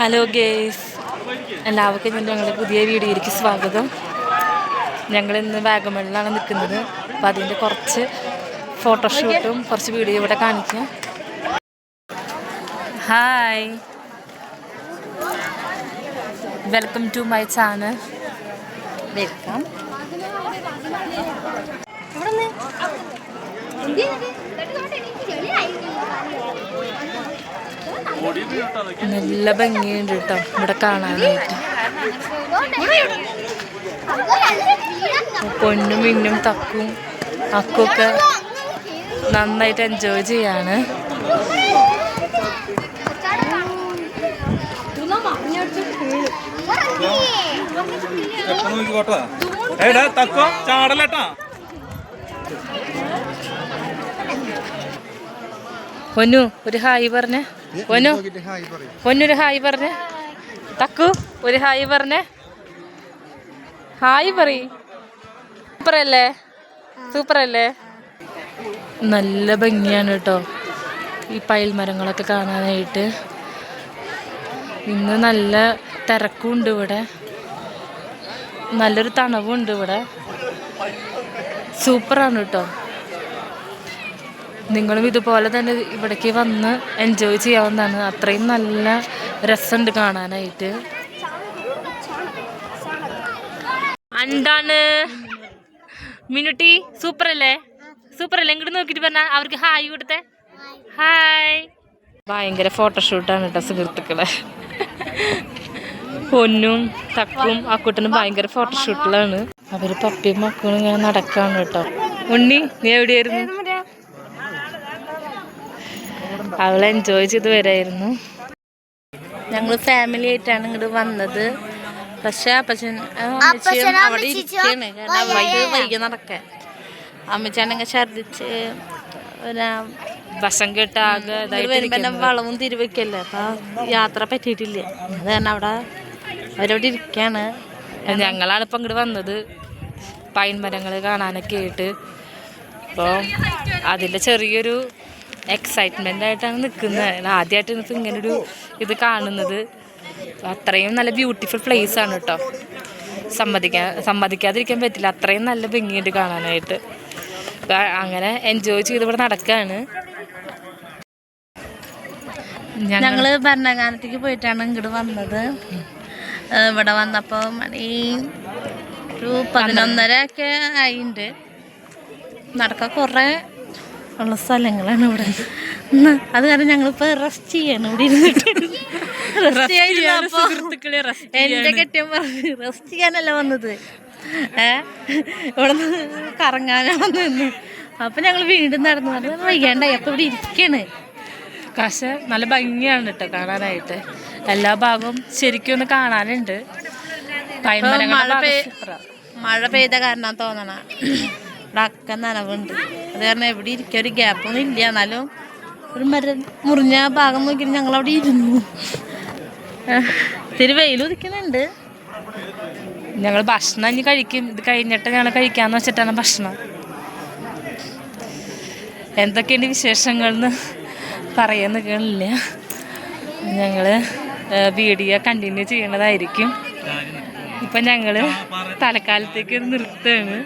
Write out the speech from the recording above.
Hello guys എല്ലാവർക്കും ഞങ്ങളുടെ പുതിയ വീഡിയോയിലേക്ക് സ്വാഗതം. ഞങ്ങൾ ഇന്ന് വാഗമണിലാണ് നിൽക്കുന്നത്. അപ്പം അതിന്റെ കുറച്ച് ഫോട്ടോഷൂട്ടും കുറച്ച് വീഡിയോ ഇവിടെ കാണിക്കാം. Hi welcome to my channel welcome നല്ല ഭംഗിയുണ്ട് കേട്ടോ. ഇവിടെ കാണാനായിട്ട്. പൊന്നും മിന്നും തക്കും അക്കൊക്കെ നന്നായിട്ട് എൻജോയ് ചെയ്യാണ്. ഒന്നു തക്കോ? ചാടലട്ടാ. ഒരു ഹായ് പറഞ്ഞേ. പൊന്നു. പൊന്നൊരു ഹായ് പറഞ്ഞേ. തക്കു ഒരു ഹായ് പറഞ്ഞേ. ഹായ് പറ സൂപ്പർ അല്ലേ നല്ല ഭംഗിയാണ് കേട്ടോ. ഈ പയൽ മരങ്ങളൊക്കെ കാണാനായിട്ട്. ഇന്ന് നല്ല തിരക്കുണ്ട് ഇവിടെ. നല്ലൊരു തണവുണ്ട് ഇവിടെ. സൂപ്പറാണ് കേട്ടോ. നിങ്ങളും ഇതുപോലെ തന്നെ ഇവിടേക്ക് വന്ന് എൻജോയ് ചെയ്യാവുന്നതാണ്. അത്രയും നല്ല രസമുണ്ട് കാണാനായിട്ട്. എന്താണ്? മിനുട്ടി സൂപ്പർ അല്ലേ സൂപ്പർ അല്ലേ ഇങ്ങോട്ട് നോക്കിയിട്ട് പറഞ്ഞാൽ അവർക്ക് ഹായ് കൊടുത്തെ. ഹായ്. ഭയങ്കര ഫോട്ടോഷൂട്ടാണ് കേട്ടോ സുഹൃത്തുക്കളെ. പൊന്നും തക്കും അക്കുട്ടനും ഭയങ്കര ഫോട്ടോഷൂട്ടിലാണ് അവർ പപ്പിയും മക്കളും ഇങ്ങനെ നടക്കാണ് കേട്ടോ ഉണ്ണി നീ എവിടെയായിരുന്നു? അവൾ എൻജോയ് ചെയ്ത് വരായിരുന്നു ഞങ്ങൾ ഫാമിലി ആയിട്ടാണ് ഇങ്ങോട്ട് വന്നത്. പക്ഷെ അപ്പച്ചൻ അമ്മച്ചിയും അവിടെ ഇരിക്കാണ് കാരണം വൈകി വൈകി നടക്കാൻ അമ്മച്ചാണെങ്കിൽ ഛർദിച്ച് ഒരു വശം കേട്ടാകെ വളവും തിരുവയ്ക്കല്ലേ അപ്പൊ യാത്ര പറ്റിയിട്ടില്ല? അത് കാരണം അവിടെ അവരവിടെ ഇരിക്കാണ്. ഞങ്ങളാണ് ഇപ്പം ഇങ്ങോട്ട് വന്നത്. പൈൻ മരങ്ങൾ കാണാനൊക്കെ ആയിട്ട്. അപ്പോൾ അതിന്റെ ചെറിയൊരു എക്സൈറ്റ്മെന്റ് ആയിട്ടാണ് നിൽക്കുന്നത്. ആദ്യമായിട്ട് ഇപ്പം ഇങ്ങനൊരു ഇത് കാണുന്നത്. അത്രയും നല്ല ബ്യൂട്ടിഫുൾ പ്ലേസ് ആണ് കേട്ടോ സമ്മതിക്കാൻ സമ്മതിക്കാതിരിക്കാൻ പറ്റില്ല. അത്രയും നല്ല ഭംഗിയുണ്ട് കാണാനായിട്ട്. അങ്ങനെ എൻജോയ് ചെയ്ത് ഇവിടെ നടക്കുകയാണ് ഞങ്ങൾ ഭരണകാലത്തേക്ക് പോയിട്ടാണ് ഇങ്ങോട്ട് വന്നത്. ഇവിടെ വന്നപ്പോൾ മണി ഒരു പതിനൊന്നര ഒക്കെ ആയിണ്ട്. നടക്കാൻ കുറേ ഉള്ള സ്ഥലങ്ങളാണ് ഇവിടെ. അത് കാരണം ഞങ്ങളിപ്പോ റെസ്റ്റ് ചെയ്യാണ് ഇവിടെ ഇരുന്നിട്ട്. എന്റെ കെട്ടിയം പറഞ്ഞു റെസ്റ്റ് ചെയ്യാനല്ല വന്നത്. ഏ? ഇവിടെ കറങ്ങാനാ വന്നു അപ്പൊ ഞങ്ങൾ വീണ്ടും നടന്നു. അത് വയ്യാണ്ടായി അപ്പൊ ഇവിടെ ഇരിക്കാണ്. പക്ഷെ നല്ല ഭംഗിയാണ് കേട്ടോ കാണാനായിട്ട്. എല്ലാ ഭാഗവും ശരിക്കും ഒന്ന് കാണാനുണ്ട്. മഴ പെയ്ത കാരണം തോന്നണ. ഇവിടെ നനവുണ്ട് അത് കാരണം എവിടെ ഇരിക്കുക ഒരു ഗ്യാപ്പൊന്നും ഇല്ല. എന്നാലും ഒരു മരം മുറിഞ്ഞ ഭാഗം നോക്കിയിട്ട് ഞങ്ങൾ അവിടെ ഇരുന്നു. ഇത്തിരി വെയിൽ ഉദിക്കുന്നുണ്ട്. ഞങ്ങൾ ഭക്ഷണം ഇനി കഴിക്കും. ഇത് കഴിഞ്ഞിട്ട് ഞങ്ങൾ കഴിക്കാന്ന് വെച്ചിട്ടാണ് ഭക്ഷണം. എന്തൊക്കെയുണ്ട് വിശേഷങ്ങൾ എന്ന് പറയാൻ നിൽക്കണില്ല. ഞങ്ങൾ വീഡിയോ കണ്ടിന്യൂ ചെയ്യേണ്ടതായിരിക്കും ഇപ്പം ഞങ്ങൾ തലക്കാലത്തേക്ക് നിർത്തുകയാണ്.